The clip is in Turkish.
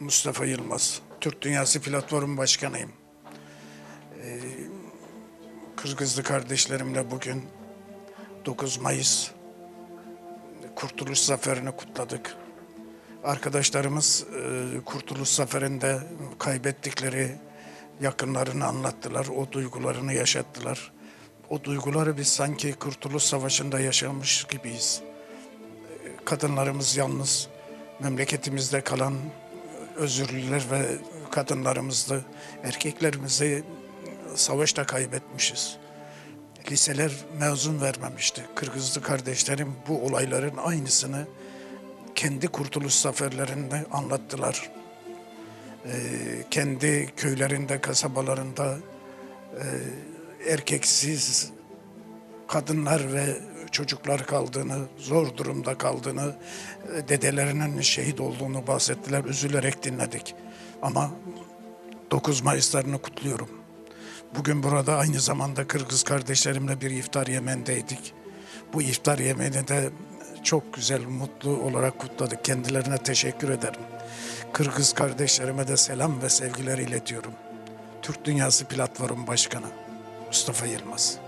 Mustafa Yılmaz. Türk Dünyası Platformu Başkanıyım. Ee, Kırgızlı kardeşlerimle bugün 9 Mayıs Kurtuluş Zaferi'ni kutladık. Arkadaşlarımız e, Kurtuluş Zaferi'nde kaybettikleri yakınlarını anlattılar. O duygularını yaşattılar. O duyguları biz sanki Kurtuluş Savaşı'nda yaşamış gibiyiz. E, Kadınlarımız yalnız, memleketimizde kalan özürlüler ve kadınlarımızdı. Erkeklerimizi savaşta kaybetmişiz. Liseler mezun vermemişti. Kırgızlı kardeşlerim bu olayların aynısını kendi kurtuluş zaferlerinde anlattılar. Ee, kendi köylerinde, kasabalarında e, erkeksiz kadınlar ve çocuklar kaldığını, zor durumda kaldığını, e, dedelerinin şehit olduğunu bahsettiler. Üzülerek dinledik. Ama 9 Mayıs'larını kutluyorum. Bugün burada aynı zamanda Kırgız kardeşlerimle bir iftar yemeğindeydik. Bu iftar yemeğini de çok güzel, mutlu olarak kutladık. Kendilerine teşekkür ederim. Kırgız kardeşlerime de selam ve sevgiler iletiyorum. Türk Dünyası Platformu Başkanı Mustafa Yılmaz.